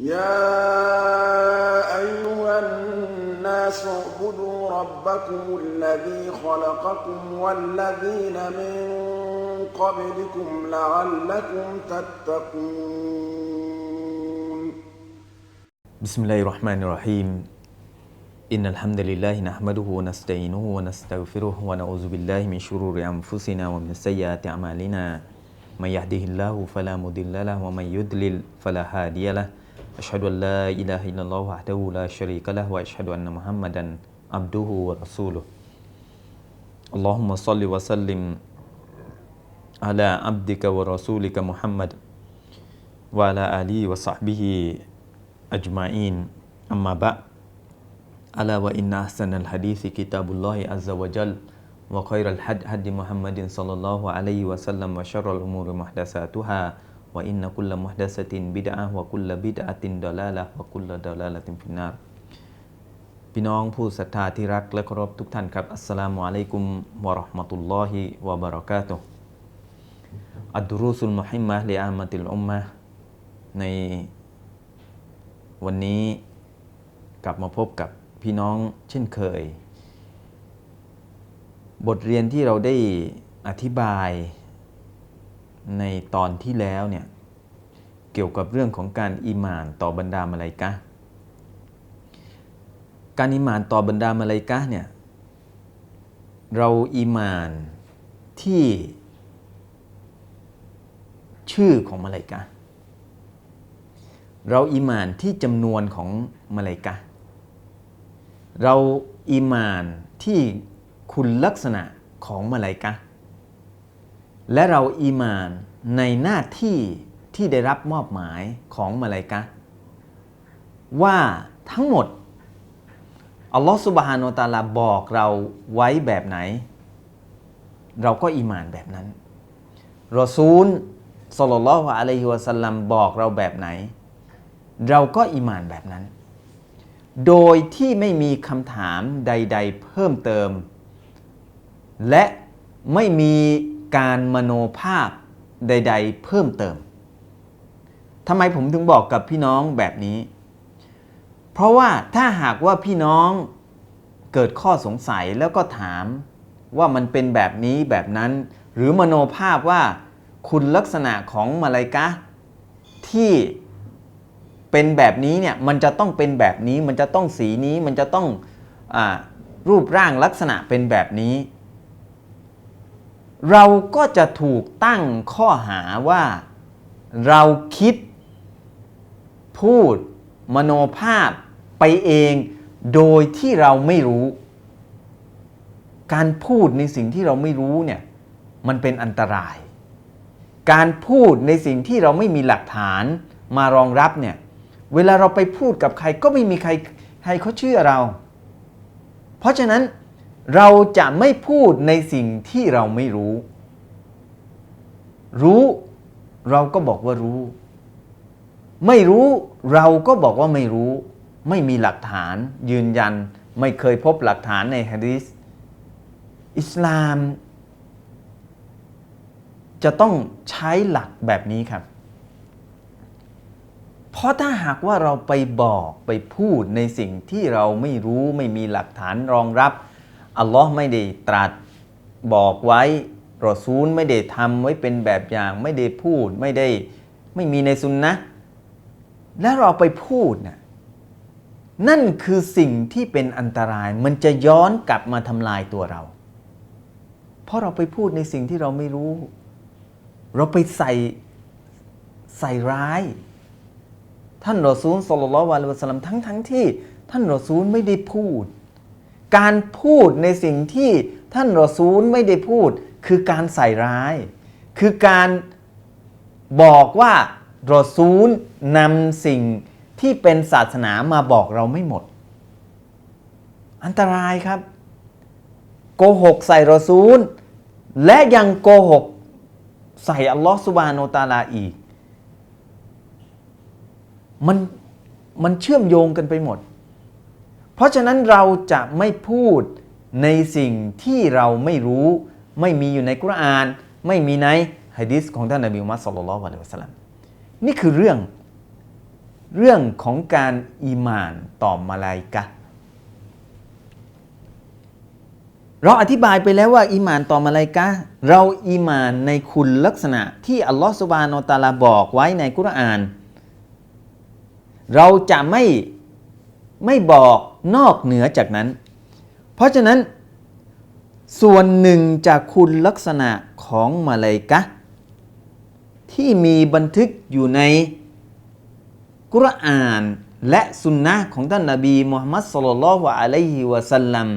يا أيها الناس اعبدوا ربكم الذي خلقكم والذين من قبلكم لعلكم تتقون. بسم الله الرحمن الرحيم. إن الحمد لله نحمده ونستعينه ونستغفره ونعوذ بالله من شرور أنفسنا ومن سيئات أعمالنا. من يهده الله فلا مضل له ومن يضلل فلا هادي له. أشهد أن لا إله إلا الله وحده لا شريك له وأشهد أن محمدا عبده ورسوله. اللهم صل وسلم على عبدك ورسولك محمد وعلى آله وصحبه أجمعين. أما بعد ألا وإن أحسن الحديث كتاب الله عز وجل وخير الحد هد محمد صلى الله عليه وسلم وشر الأمور محدثاتها. วอิ wa inna kulla muhdasatin bid'ah wa kulla bid'atin dalalah wa ล์ดอลลาร์ละทิมฟินาร์พี่น้องผู้ศรัทธาที่รักและเคารพทุกท่านครับ อัสสลามุอะลัยกุมวะราะห์มะตุลลอฮิวะบะเราะกาตุฮ์อัดรุสุลมุฮิมมะลิอามะติลอุมมะในวันนี้กลับมาพบกับพี่น้องเช่นเคย บทเรียนที่เราได้อธิบาย ในตอนที่แล้วเนี่ยเกี่ยวกับเรื่องของการอีหมานต่อบรรดามาลายกะการอีหมานต่อบรรดามาลายกะเนี่ยเราอีหมานที่ชื่อของมาลายกะเราอีหมานที่จำนวนของมาลายกะเราอีหมานที่คุณลักษณะของมาลายกะ และเราอีมานในหน้าที่ที่ได้รับมอบหมายของมาลายกะว่าทั้งหมดอัลลอฮฺสุบฮานาอัลตาลาบอกเราไว้แบบไหน เราก็อีมานแบบนั้นรอซูลสลลลอฮุอะลัยฮิวะสัลลัมบอกเราแบบไหน เราก็อีมานแบบนั้น โดยที่ไม่มีคำถามใด ๆ เพิ่มเติม และไม่มี การมโนภาพใด ๆ เพิ่มเติมทำไมผมถึงบอกกับพี่น้องแบบนี้ เพราะว่าถ้าหากว่าพี่น้องเกิดข้อสงสัยแล้วก็ถามว่ามันเป็นแบบนี้แบบนั้น หรือมโนภาพว่าคุณลักษณะของมาลายกะที่เป็นแบบนี้เนี่ยมันจะต้องเป็นแบบนี้ มันจะต้องสีนี้มันจะต้องอรูปร่างลักษณะเป็นแบบนี้ เราก็จะถูกตั้งข้อหาว่า เราคิด พูด มโนภาพไปเองโดยที่เราไม่รู้ การพูดในสิ่งที่เราไม่รู้เนี่ยมันเป็นอันตราย การพูดในสิ่งที่เราไม่มีหลักฐานมารองรับเนี่ยเวลาเราไปพูดกับใครก็ไม่มีใครใครเขาเชื่อเรา เพราะฉะนั้น เราจะไม่พูดในสิ่งที่เราไม่รู้ รู้เราก็บอกว่ารู้ ไม่รู้เราก็บอกว่าไม่รู้ ไม่มีหลักฐานยืนยัน ไม่เคยพบหลักฐานในฮะดีษอิสลาม จะต้องใช้หลักแบบนี้ครับ เพราะถ้าหากว่าเราไปบอกไปพูดในสิ่งที่เราไม่รู้ไม่มีหลักฐานรองรับ อัลลอฮ์ไม่ได้ตรัสบอกไว้รอซูลไม่ได้ทำไว้เป็นแบบอย่างไม่ได้พูดไม่ได้ไม่มีในซุนนะแล้วเราไปพูดนะนั่นคือสิ่งที่เป็นอันตรายมันจะย้อนกลับมาทำลายตัวเรา เพราะเราไปพูดในสิ่งที่เราไม่รู้ เราไปใส่ใส่ร้าย ท่านรอซูลสลลัลวะลัยสลัมทั้งทั้งที่ ท่านรอซูลไม่ได้พูด การพูดในสิ่งที่ท่านรอซูลไม่ได้พูด คือการใส่ร้าย คือการบอกว่ารอซูลนำสิ่งที่เป็นศาสนามาบอกเราไม่หมด อันตรายครับโกหกใส่รอซูล และยังโกหกใส่อัลลอฮฺสุบานโนตาลาอีก มันมันเชื่อมโยงกันไปหมด เพราะฉะนั้นเราจะไม่พูดในสิ่งที่เราไม่รู้ ไม่มีอยู่ในกุรอาน ไม่มีในฮะดิษของท่านนบีมุฮัมมัดสุลลัลลอฮุอะลัยฮิวะสัลลัมนี่คือเรื่องเรื่องของการอีมานต่อมาลายกะเราอธิบายไปแล้วว่าอีมานต่อมาลายกะเราอีมานในคุณลักษณะที่อัลลอฮฺสุบานอตาลาบอกไว้ในกุรอาน เราจะไม่ไม่บอก นอกเหนือจากนั้น เพราะฉะนั้น ส่วนหนึ่งจากคุณลักษณะของมาลายกะ ที่มีบันทึกอยู่ในกุรอานและสุนนะของท่านนบีมุฮัมมัดสุลลัลลอฮุอะลัยฮิวะสัลลัม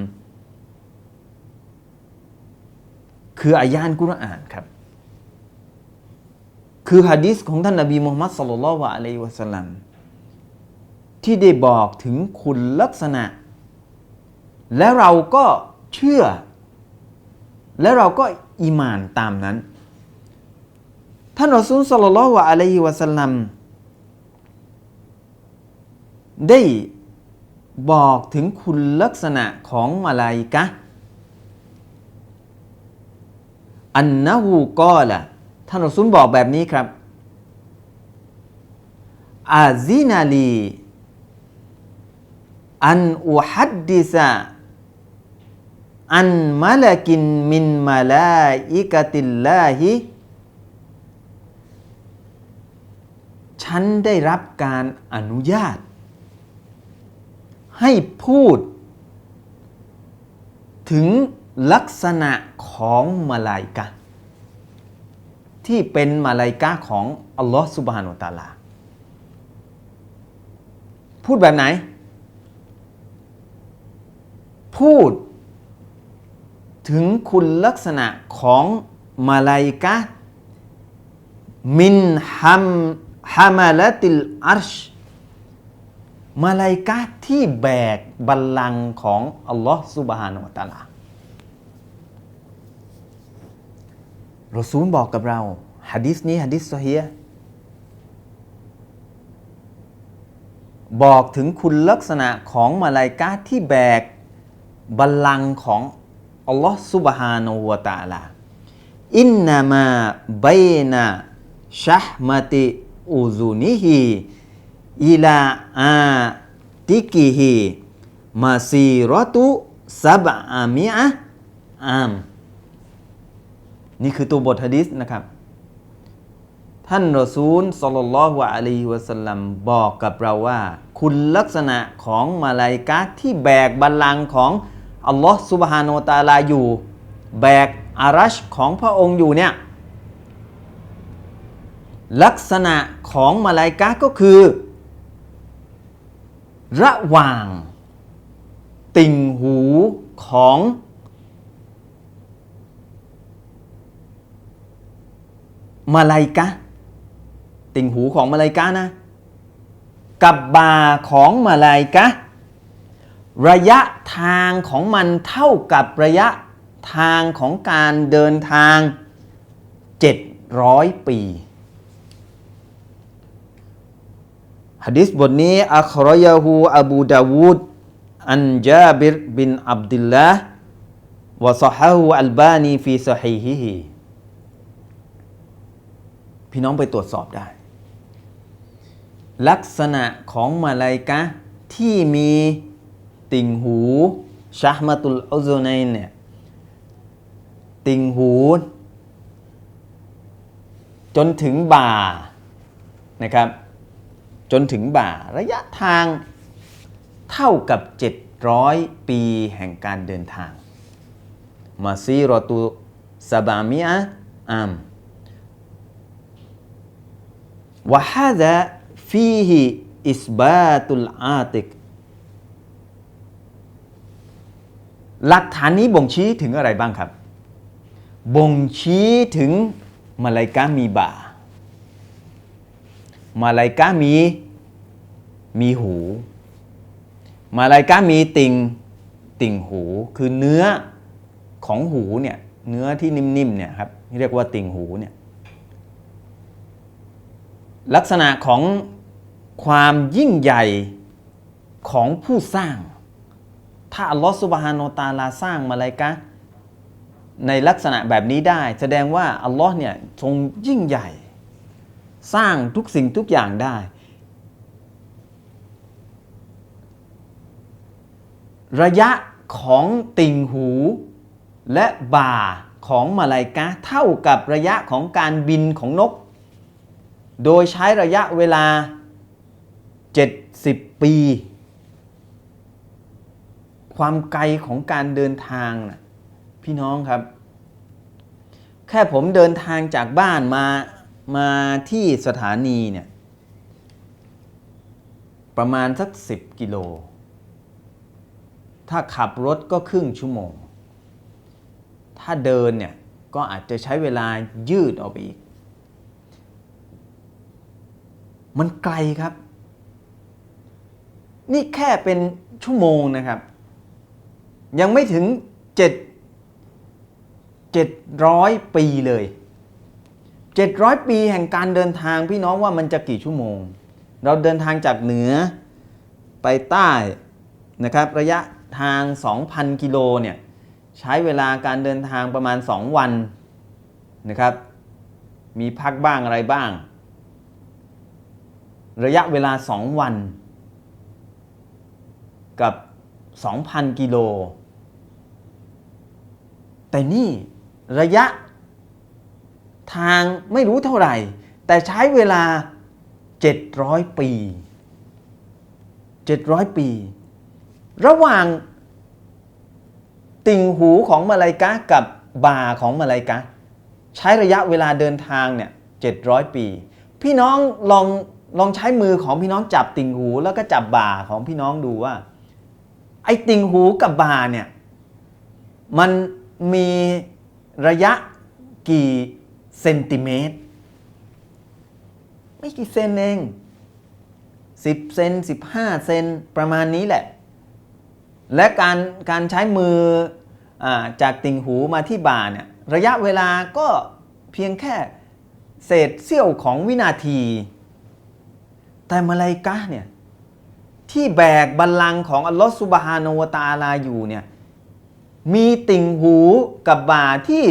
คืออายานกุรอานครับ คือฮะดิษของท่านนบีมุฮัมมัดสุลลัลลอฮุอะลัยฮิวะสัลลัม ที่ได้บอกถึงคุณลักษณะ และเราก็เชื่อ และเราก็อีหมานตามนั้น ท่านรอซูลสัลลัลลอฮุอะลัยฮิวะสัลลัมได้บอกถึงคุณลักษณะของมาลาอิกะอันนะฮูกอละท่านรอซูลบอกแบบนี้ครับอาซินาลี อันอุฮัดดิซะอันมาลากินมินมาลาอิกติลลาฮิฉันได้รับการอนุญาต ให้พูด ถึงลักษณะของมาลายกะ ที่เป็นมาลายกะของอัลลอฮฺสุบฮานุวะตาลา พูดแบบไหน พูด ถึงคุณลักษณะของมาลายกะมินฮัมฮามาลติลอัรชมาลายกะที่แบกบัลลังก์ของอัลลอฮ์สุบฮานุวะตะอาลารอซูลบอกกับเราฮะดิษนี้ฮะดิษซอฮีฮ์บอกถึงคุณลักษณะของมาลายกะที่แบก บัลลังก์ของอัลลอฮ์สุบฮานุวะตาลาอินนามาบยนะชะมติอุซุนิฮิอิลาอาติกิฮิมาซีรตุซับอามิอะอาม นี่คือตัวบทฮะดิษนะครับ ท่านรอซูลสลลลอฮุอะลัยฮิวะสัลลัมบอกกับเราว่า คุณลักษณะของมาลายกะที่แบกบัลลังก์ของ อัลลอฮ์ซุบฮานตาลาอยู่ แบกอารัชของพระองค์อยู่เนี่ยลักษณะของมาลายกะก็คือ ระหว่าง ติ่งหูของมาลายกะ ติ่งหูของมาลายกะนะ กับบาของมาลายกะ ระยะทางของมันเท่ากับระยะทางของการเดินทาง 700 ปีฮะดิษบทนี้อัครยาฮูอบูดาวูดอันจาบิรบินอับดุลลาห์วะซะฮะฮูอัลบานีฟีซฮีฮิฮิพี่น้องไปตรวจสอบได้ ลักษณะของมาลายกะที่มี ติ่งหูชะฮ์มะตุลอุซุนัยน์เนี่ยติ่งหู จนถึงบ่านะครับ จนถึงบ่าระยะทางเท่ากับ 700 ปีแห่งการเดินทาง มาซีรอตุซาบามิอะอัมวะฮาดะฟีฮิอิสบาตุลอาติก หลักฐานนี้บ่งชี้ถึงอะไรบ้างครับ บ่งชี้ถึงมาลายกามีบ่ามาลายกามีมีหู มาลายกามีติ่งติ่งหู คือเนื้อของหูเนี่ยเนื้อที่นิ่มๆเนี่ยครับเรียกว่าติ่งหูเนี่ยลักษณะของความยิ่งใหญ่ของผู้สร้าง ถ้าอัลลอฮฺสุบฮานอตาลาสร้างมาลายกะในลักษณะแบบนี้ได้ แสดงว่าอัลลอฮ์เนี่ยทรงยิ่งใหญ่ สร้างทุกสิ่งทุกอย่างได้ ระยะของติ่งหูและบ่าของมาลายกะเท่ากับระยะของการบินของนก โดยใช้ระยะเวลา 70 ปี ความไกลของการเดินทางนะพี่น้องครับ แค่ผมเดินทางจากบ้านมามาที่สถานีเนี่ยประมาณสัก 10 กิโล ถ้าขับรถก็ครึ่งชั่วโมง ถ้าเดินเนี่ยก็อาจจะใช้เวลายืดออกไปอีก มันไกลครับ นี่แค่เป็นชั่วโมงนะครับ ยังไม่ถึงเจ็ดเจ็ดร้อยปีเลยเจ็ดร้อยปีแห่งการเดินทางพี่น้องว่ามันจะกี่ชั่วโมง เราเดินทางจากเหนือไปใต้นะครับระยะทาง 2,000 กิโลเนี่ยใช้เวลาการเดินทางประมาณ 2 วันนะครับมีพักบ้างอะไรบ้าง ระยะเวลา 2 วัน กับ 2,000 กิโล แต่นี่ระยะทางไม่รู้เท่าไหร่ แต่ใช้เวลา 700 ปี 700 ปี ระหว่างติ่งหูของมาลายกากับบ่าของมาลายกาใช้ระยะเวลาเดินทางเนี่ย700 ปี พี่น้องลองลองใช้มือของพี่น้องจับติ่งหูแล้วก็จับบ่าของพี่น้องดูว่า ไอ้ติ่งหูกับบ่าเนี่ยมัน มีระยะกี่เซนติเมตร ไม่กี่เซนเอง10เซน15เซนประมาณนี้แหละ และการการใช้มืออจากติ่งหูมาที่บ่าเนี่ยระยะเวลาก็เพียงแค่เศษเสี้ยวของวินาที แต่มาลายกาเนี่ยที่แบกบัลลังก์ของอัลลอฮฺสุบฮานาวะตาลาอยู่เนี่ย มีติ่งหูกับบ่าที่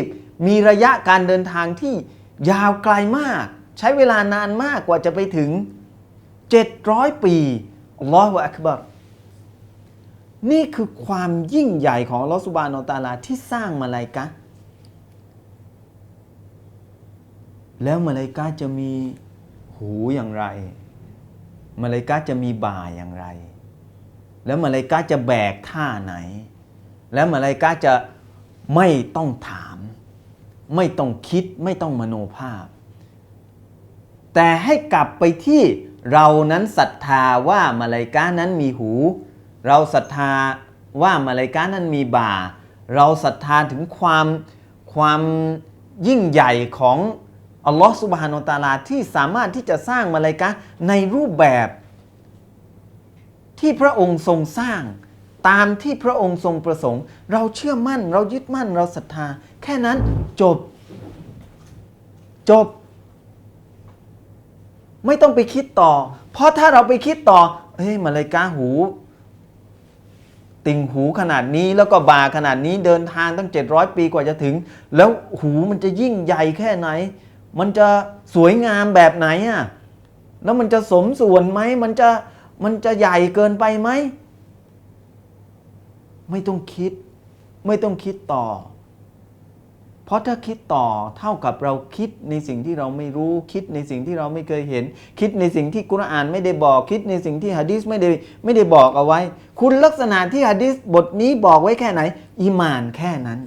มีระยะการเดินทางที่ยาวไกลมาก ใช้เวลานานมากกว่าจะไปถึง 700 ปีอัลลอฮฺอักบัรนี่คือความยิ่งใหญ่ของลอสุบานอตาลาที่สร้างมาลายกะ แล้วมาลายกะจะมีหูอย่างไร มาลายกะจะมีบ่าอย่างไร แล้วมาลายกะจะแบกท่าไหน แล้วมาลายกะห์จะไม่ต้องถาม ไม่ต้องคิดไม่ต้องมโนภาพ แต่ให้กลับไปที่เรานั้นศรัทธาว่ามาลายกานั้นมีหู เราศรัทธาว่ามาลายกานั้นมีบ่า เราศรัทธาถึงความความยิ่งใหญ่ของอัลลอฮฺสุบฮานาอัลตาลาที่สามารถที่จะสร้างมาลายกาในรูปแบบที่พระองค์ทรงสร้าง ตามที่พระองค์ทรงประสงค์ เราเชื่อมั่น เรายึดมั่นเราศรัทธา แค่นั้นจบ จบ ไม่ต้องไปคิดต่อ เพราะถ้าเราไปคิดต่อเฮ้ยมาเลยกาหู ติ่งหูขนาดนี้แล้วก็บาขนาดนี้เดินทางตั้ง 700 ปีกว่าจะถึง แล้วหูมันจะยิ่งใหญ่แค่ไหน มันจะสวยงามแบบไหนอะแล้วมันจะสมส่วนไหมมันจะมันจะใหญ่เกินไปไหม ไม่ต้องคิด ไม่ต้องคิดต่อ เพราะถ้าคิดต่อเท่ากับเราคิดในสิ่งที่เราไม่รู้คิดในสิ่งที่เราไม่เคยเห็น คิดในสิ่งที่กุรอานไม่ได้บอกคิดในสิ่งที่ฮะดีษไม่ได้ไม่ได้บอกเอาไว้ คุณลักษณะที่ฮะดีษบทนี้บอกไว้แค่ไหนอีหมานแค่นั้น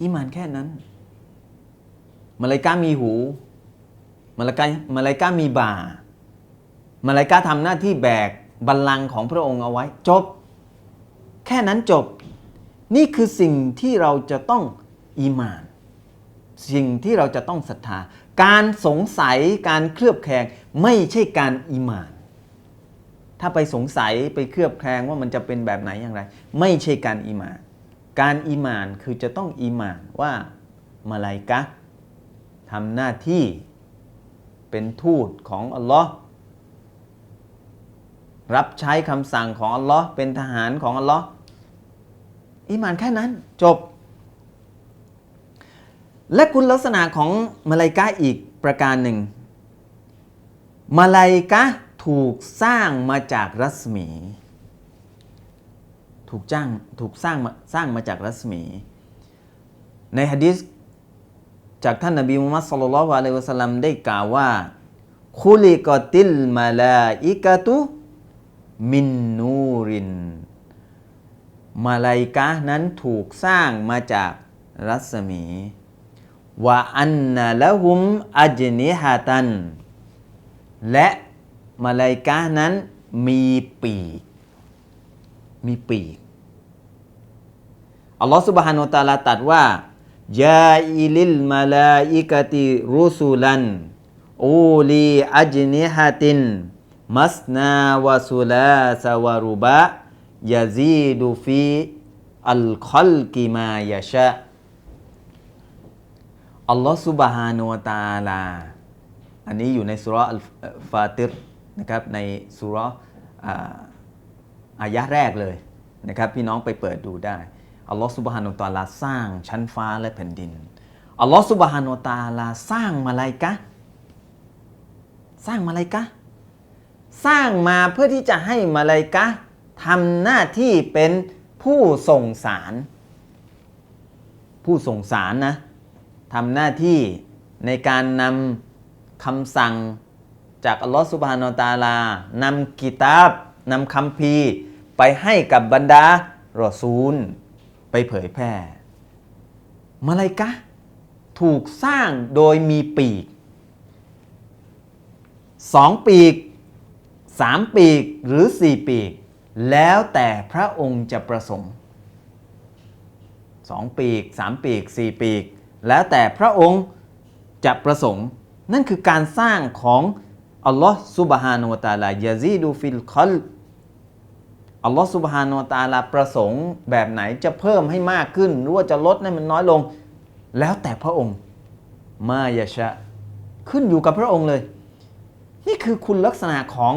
อีหมานแค่นั้นมาลายกามีหูมาลายกามาลายกามีบ่ามาลายกาทำหน้าที่แบกบัลลังก์ของพระองค์เอาไว้ จบ แค่นั้นจบ นี่คือสิ่งที่เราจะต้องอีมาน สิ่งที่เราจะต้องศรัทธา การสงสัยการเคลือบแคลงไม่ใช่การอีมาน ถ้าไปสงสัยไปเคลือบแคลงว่ามันจะเป็นแบบไหนอย่างไร ไม่ใช่การอีมาน การอีมานคือจะต้องอีมานว่ามาลายกะทำหน้าที่เป็นทูตของอัลลอฮ์ รับใช้คำสั่งของอัลลอฮ์เป็นทหารของอัลลอฮ์อีหมานแค่นั้นจบ และคุณลักษณะของมาลายกาอีกประการหนึ่ง มาลายกาถูกสร้างมาจากรัศมี ถูกจ้างถูกสร้างมาสร้างมาจากรัศมี ในฮะดิษจากท่านนบีมุฮัมมัดสุลลัลลอฮุอะลัยฮิวะสัลลัมได้กล่าวว่าคุลิกติลมาลาอิกะตุ มินนูริน มาลายกะนั้นถูกสร้างมาจากรัศมีวะอันนาละหุมอัจนิฮาตัน และมาลายกะนั้นมีปีก มีปีก อัลลอฮฺสุบฮานุตาลาตัดว่ายาอิลิลมาลาอิกติรุสุลันอูลีอัจนิฮาติน มัสนาวาสุลาสวารุบะยาซีดูฟีอัลคอลกิมายาชะอัลลอฮฺสุบฮานุตาลา อันนี้อยู่ในสุรอัลฟาติรนะครับในสุรอายะแรกเลยนะครับพี่น้องไปเปิดดูได้อัลลอฮฺสุบฮานุตาลาสร้างชั้นฟ้าและแผ่นดินอัลลอฮฺสุบฮานุตาลาสร้างมาลายกะ สร้างมาลายกะ สร้างมาเพื่อที่จะให้มาลายกะทำหน้าที่เป็นผู้ส่งสาร ผู้ส่งสารนะทำหน้าที่ในการนำคำสั่งจากอัลลอฮฺสุบฮานาตาลานำกิตาบนำคำพีไปให้กับบรรดารอซูล ไปเผยแพร่มาลายกะถูกสร้างโดยมีปีกสองปีก สามปีกหรือสี่ปีก แล้วแต่พระองค์จะประสงค์สองปีกสามปีกสี่ปีก แล้วแต่พระองค์จะประสงค์ นั่นคือการสร้างของอัลลอฮ์ซุบฮานุวตาลายาซีดูฟิลคอลอัลลอฮ์ซุบฮานุตาลาประสงค์แบบไหนจะเพิ่มให้มากขึ้น หรือว่าจะลดให้มันน้อยลง แล้วแต่พระองค์ มายาชะ ขึ้นอยู่กับพระองค์เลย นี่คือคุณลักษณะของ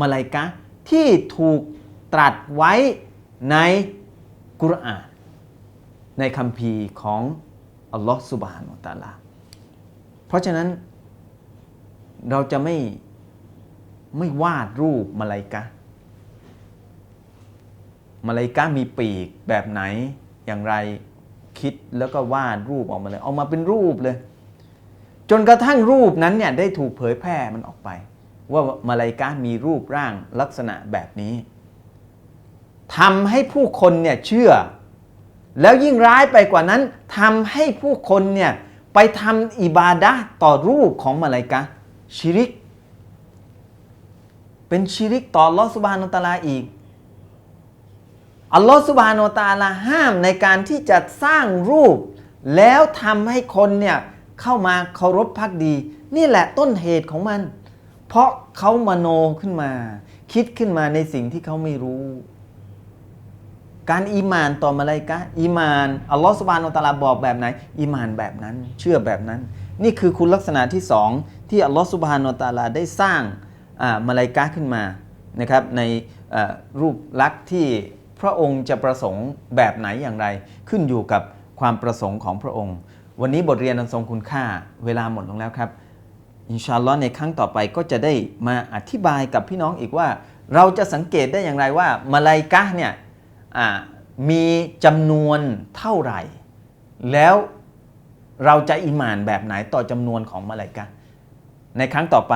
มาลายกะที่ถูกตรัสไว้ในกุรอาน ในคัมภีของอัลลอฮ์สุบฮานุตะอาลา เพราะฉะนั้นเราจะไม่ไม่วาดรูปมาลายกะมาลายกะมีปีกแบบไหนอย่างไรคิดแล้วก็วาดรูปออกมาเลยเอามาเป็นรูปเลย จนกระทั่งรูปนั้นเนี่ยได้ถูกเผยแพร่มันออกไป ว่ามาลายกะห์มีรูปร่างลักษณะแบบนี้ทำให้ผู้คนเนี่ยเชื่อ แล้วยิ่งร้ายไปกว่านั้นทำให้ผู้คนเนี่ยไปทำอิบาดะต่อรูปของมาลายกะห์ชิริก เป็นชิริกต่ออัลลอฮฺสุบานุตาลาอีกอัลลอฮฺสุบานุตาลาห้ามในการที่จะสร้างรูป แล้วทำให้คนเนี่ยเข้ามาเคารพพักดี นี่แหละต้นเหตุของมัน เพราะเขามโนขึ้นมา คิดขึ้นมาในสิ่งที่เขาไม่รู้ การอีมานต่อมาลายกะอีมานอัลลอฮฺสุบานุตะอาลาบอกแบบไหนอีมานแบบนั้น เชื่อแบบนั้น นี่คือคุณลักษณะที่สองที่อัลลอฮฺสุบฮานุตะอาลาได้สร้างอ่ามาลายกะขึ้นมานะครับในรูปลักษณ์ที่พระองค์จะประสงค์แบบไหนอย่างไร ขึ้นอยู่กับความประสงค์ของพระองค์ วันนี้บทเรียนอันทรงคุณค่าเวลาหมดลงแล้วครับ อินชาอัลลอฮ์ในครั้งต่อไปก็จะได้มาอธิบายกับพี่น้องอีกว่า เราจะสังเกตได้อย่างไรว่ามาลายกะเนี่ยมีจำนวนเท่าไหร่ แล้วเราจะอิมานแบบไหนต่อจำนวนของมาลายกะในครั้งต่อไป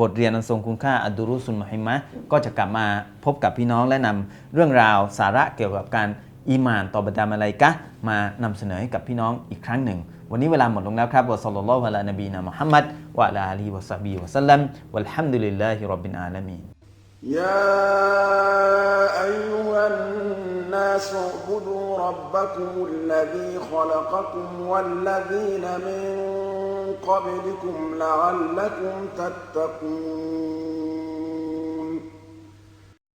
บทเรียนอันทรงคุณค่าอัดุรุสุนมหิมะก็จะกลับมาพบกับพี่น้องและนำเรื่องราวสาระเกี่ยวกับการอีหมานต่อบรรดามาลายกะมานำเสนอให้กับพี่น้องอีกครั้งหนึ่ง วันนี้เวลาหมดลงแล้วครับวะซัลลัลลอฮุอะลานบีนะมุฮัมมัดวะอะลาอาลีฮิวะซอฮบิฮิวะซัลลัมวัลฮัมดุลิลลาฮิร็อบบิลอาลามีน يا أيها الناس اعبدوا ربكم الذي خلقكم والذين من قبلكم لعلكم تتقون